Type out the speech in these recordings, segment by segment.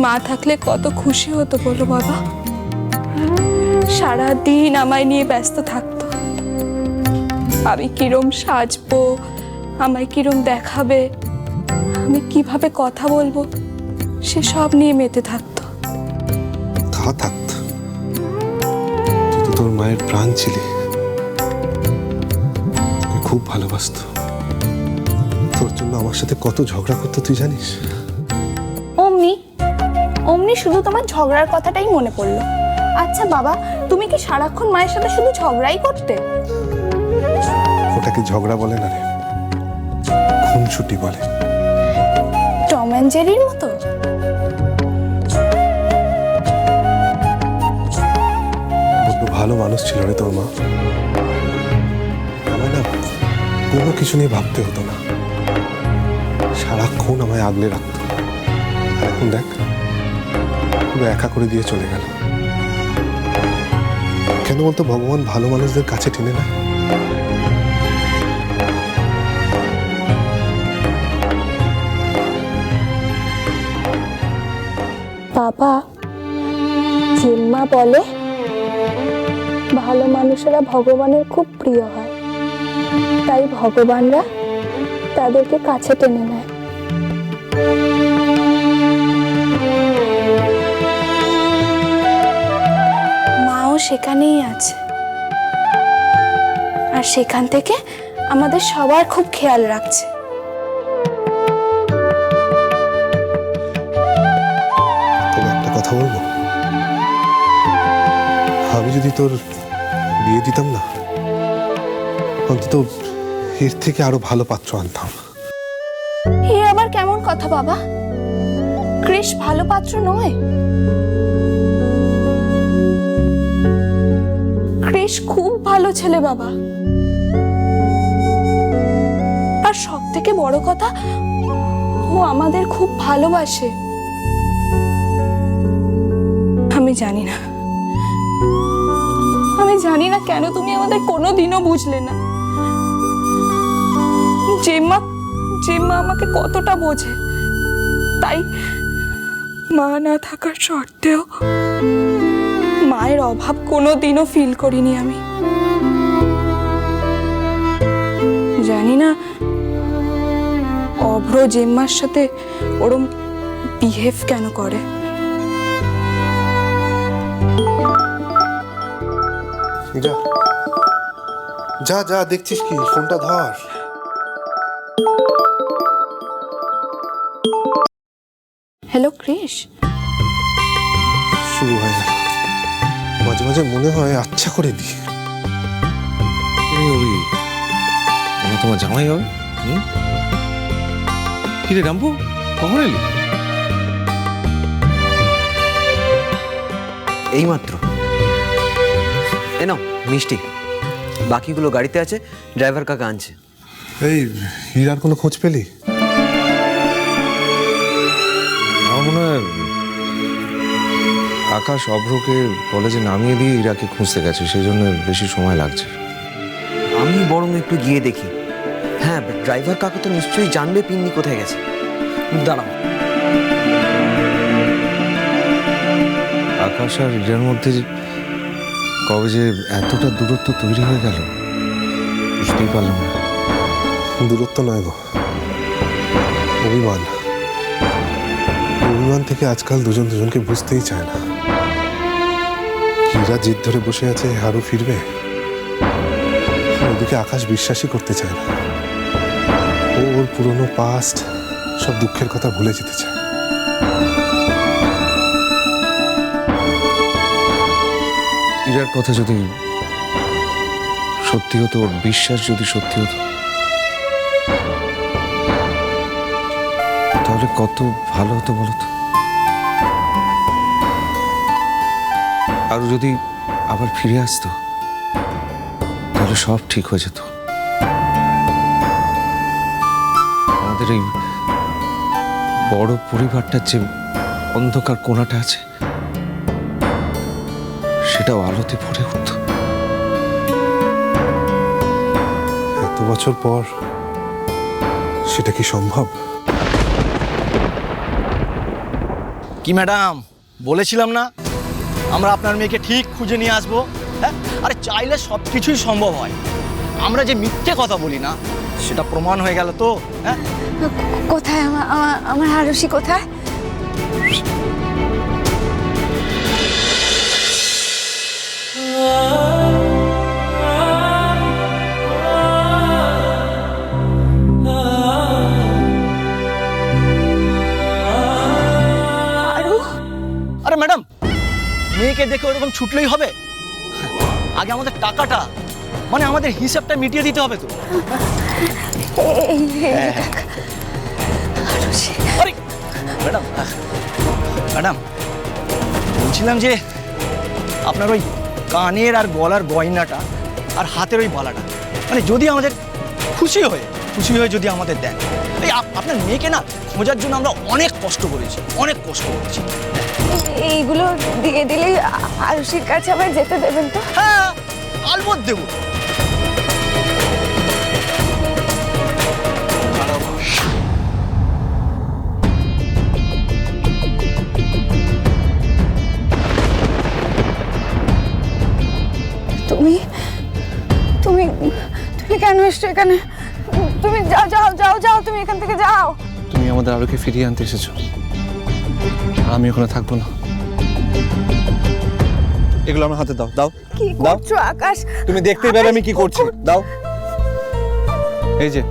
মা থাকলে কত খুশি হতো বলো বাবা। সারা দিন আমায় নিয়ে ব্যস্ত থাকতো। আমি কিরম সাজবো, আমায় কিরম দেখাবে, আমি কীভাবে কথা বলব, সে সব নিয়ে মেতে থাকতো। তা থাকত। তোর মায়ের প্রাণ ছিলি। খুব ভালোবাসত। তোর জন্য আমার সাথে কত ঝগড়া করতো তুই জানিস? অমনি শুধু তোমার ঝগড়ার কথাটাই মনে পড়ল। আচ্ছা বাবা তুমি কি সারাক্ষণ মায়ের সাথে শুধু ঝগড়াই করতে? ওটাকে ঝগড়া বলে না রে? খুনসুটি বলে। টম অ্যান্ড জেরির মতো? ভালো মানুষ ছিল রে তোর মা। আমায় না কোনো কিছু নিয়ে ভাবতে হতো না। সারাক্ষণ আমায় আগলে রাখতো। এখন দেখ পুরো একা করে দিয়ে চলে গেল। কেন বলতো ভগবান ভালো মানুষদের কাছে টেনে না বাবা, জিম্মা বলে, ভালো মানুষেরা ভগবানের খুব প্রিয় হয়। তাই ভগবানরা তাদেরকে কাছে টেনে নেয়। সেখানেই আছে। আর সেখান থেকে আমাদের সবার খুব খেয়াল রাখছে। একটা কথা বলব? আমি যদি তোর বিয়ে দিতাম না অন্তত এর থেকে আরও ভালো পাত্র আনতাম। এ আবার কেমন কথা বাবা? কৃষ ভালো পাত্র নয়। কৃষ খুব ভালো ছেলে বাবা। আর সব থেকে বড় কথা, ও আমাদের খুব ভালোবাসে। আমি জানি না। আমি জানি না কেন তুমি আমাদের কোনোদিনও বুঝলে না। জেম্মা জেম্মা আমাকে কতটা বোঝে। তাই মা না থাকার সত্ত্বেও মায়ের অভাব কোনো দিনও ফিল করিনি আমি। জানি না অভ্র জেম্মার সাথে ওরম বিহেভ কেন করে? যা। যা যা দেখছিস কি? ফোনটা ধর। হ্যালো কৃষ শুরু হয়ে গেল। মাঝে মাঝে মনে হয় আচ্ছা করে দি এই অভি আমার তোমার জামাই হবে? হুম? কিরে রাম্পু কখন এলি? এইমাত্র। এ নাও মিষ্টি। বাকিগুলো গাড়িতে আছে ড্রাইভার কাকা আনছে। এই হীরার কোনো খোঁজ পেলি? আমার মনে হয় আকাশ অভ্রকে কলেজে নামিয়ে দিয়ে ইরাকে খুঁজতে গেছে সেই জন্য বেশি সময় লাগছে। আমি বরং একটু গিয়ে দেখি। হ্যাঁ ড্রাইভার কাকা তো নিশ্চয়ই জানবে পিন্নি কোথায় গেছে। দাঁড়াও। আকাশ আর ইরার মধ্যে যে কবে যে এতটা দূরত্ব তৈরি হয়ে গেল বুঝতেই পারলাম না। দূরত্ব নয় গো অভিমান। অভিমান থেকে আজকাল দুজন দুজনকে বুঝতেই চায় না। হীরা জিদ ধরে বসে আছে আরও ফিরবে? ওদিকে আকাশ বিশ্বাসই করতে চায় না। ও ওর পুরনো পাস্ট সব দুঃখের কথা ভুলে যেতে চায়। ইরার কথা যদি সত্যি হতো, ওর বিশ্বাস যদি সত্যি হতো, তাহলে কত ভালো হতো বলতো আর যদি আবার ফিরে আসতো তাহলে সব ঠিক হয়ে যেত। আমাদের এই বড় পরিবারটার যে অন্ধকার কোণাটা আছে সেটাও আলোতে ভরে উঠত। এত বছর পর সেটা কি সম্ভব? কি ম্যাডাম? বলেছিলাম না? আমরা আপনার মেয়েকে ঠিক খুঁজে নিয়ে আসব হ্যাঁ? আরে চাইলে সব কিছুই সম্ভব হয়। আমরা যে মিথ্যে কথা বলি না সেটা প্রমাণ হয়ে গেল তো হ্যাঁ? কোথায় আমার আমার আরসি কোথায়? আরু মেয়েকে দেখে ওরকম ছুটলেই হবে? আগে আমাদের টাকাটা মানে আমাদের হিসাবটা মিটিয়ে দিতে হবে তো। ম্যাডাম ম্যাডাম, বলছিলাম যে আপনার ওই কানের আর গলার গয়নাটা আর হাতের ওই বালাটা মানে যদি আমাদের খুশি হয়ে খুশি হয়ে যদি আমাদের দেন। আপনার মেয়েকে না খোঁজার জন্য আমরা অনেক কষ্ট করেছি, অনেক কষ্ট করেছি। এইগুলো দিয়ে দিলেই আরুষির কাছে আবার যেতে দেবেন তো? হ্যাঁ দেবো। তুমি তুমি তুমি কেন এসছো এখানে? তুমি যাও যাও যাও যাও তুমি এখান থেকে যাও। তুমি আমাদের আলোকে ফিরিয়ে আনতে এসেছ। আমি ওখানে থাকব না। এগুলো আমার হাতে দাও দাও। কি দাও। করছ আকাশ? তুমি দেখতেই পাবে আমি কি করছি। দাও। এই যে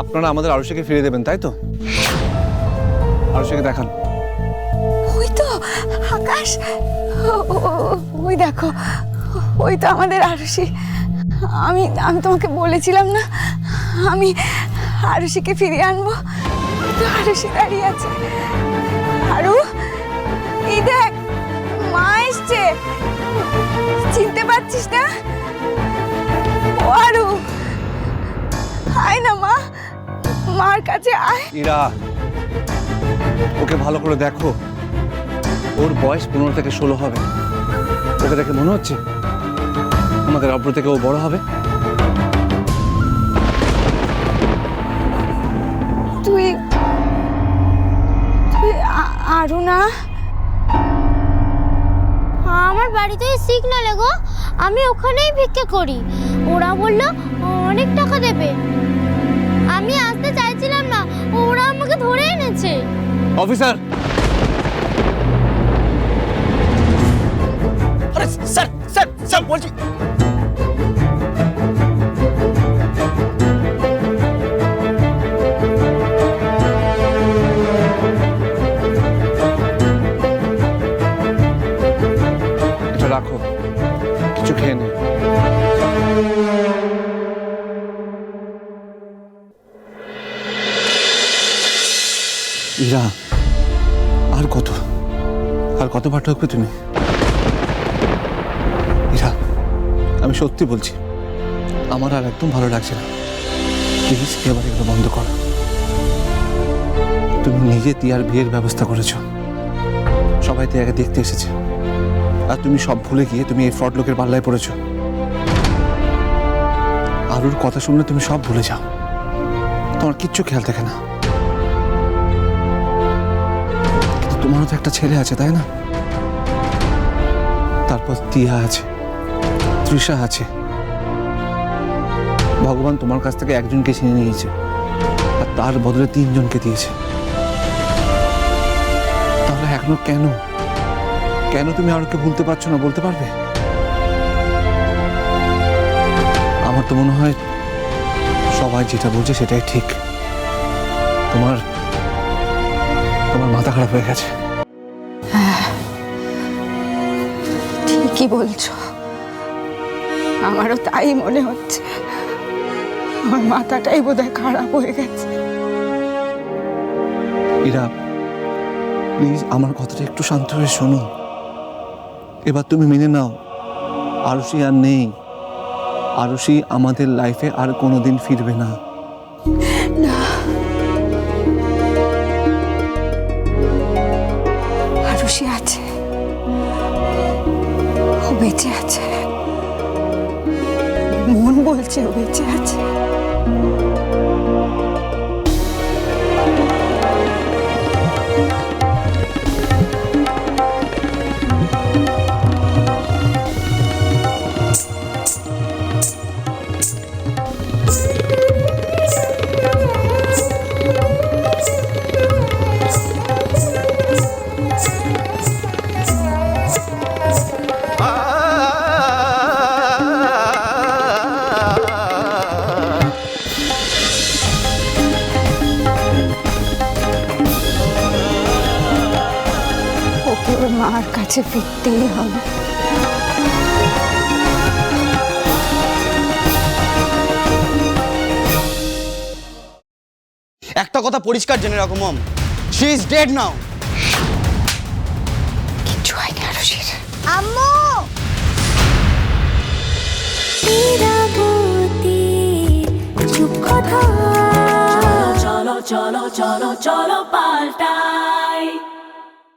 আপনারা আমাদের আরুষিকে ফিরে দেবেন তাই তো? আরুষিকে দেখান। ওই তো আকাশ। ওই দেখো ওই তো আমাদের আরুষি। আমি আমি তোমাকে বলেছিলাম না আমি আরুষিকে ফিরিয়ে আনব। তো আরুষি দাঁড়িয়ে আছে। আরু এই দেখ, মা এসছে। চিনতে পারছিস না? ও আরু আয় না মা, মার কাছে আয়। ইরা, ওকে ভালো করে দেখো। ওর বয়স পনেরো থেকে ষোলো হবে। ওকে দেখে মনে হচ্ছে? আমাদের অব্র থেকে ও বড় হবে? আ- আরু আমার বাড়িতে সিগনালে গো। আমি ওখানেই ভিক্ষে করি। ওরা বলল অনেক টাকা দেবে। আমি আসতে চাইছিলাম না। ওরা আমাকে ধরে এনেছে। অফিসার! আরে স্যার স্যার স্যার বলছি ইরা, আর কত? আর কতবার ঠকবে তুমি? ইরা, আমি সত্যি বলছি, আমার আর একদম ভালো লাগছে না। প্লিজ এবার এগুলো বন্ধ করো। তুমি নিজে তিয়ার বিয়ের ব্যবস্থা করেছ। সবাই তিয়াকে দেখতে এসেছে। আর তুমি সব ভুলে গিয়ে তুমি এই ফ্রড লোকের পাল্লায় পড়েছো। আরুর কথা শুনলে তুমি সব ভুলে যাও। তোমার কিচ্ছু খেয়াল থাকে না। তোমারও তো একটা ছেলে আছে, তাই না? তারপর তিয়া আছে, তৃষা আছে। ভগবান তোমার কাছ থেকে একজনকে চিনে নিয়েছে, আর তার বদলে তিনজনকে দিয়েছে। তাহলে এখনও কেন? কেন তুমি আরোকে ভুলতে পারছ না, বলতে পারবে? আমার তো মনে হয় সবাই যেটা বলছে সেটাই ঠিক। তোমার খারাপ হয়ে গেছে। ঠিকই বলছো। আমারও তাই মনে হচ্ছে। আমার মাথাটাই বোধহয় খারাপ হয়ে গেছে। ইরা প্লিজ আমার কথাটা একটু শান্ত হয়ে শোনো। এবার তুমি মেনে নাও আরুষি আর নেই। আরুষি আমাদের লাইফে আর কোনোদিন ফিরবে না। আরুষি আছে। ও বেঁচে আছে। মন বলছে ও বেঁচে আছে। কাছে ফিরতেই হবে। একটা কথা পরিষ্কার জেনে রাখো mom. She is dead now কিচ্ছু হয়নি আরুষির। আম্মু! চলো চলো চলো চলো পাল্টাই।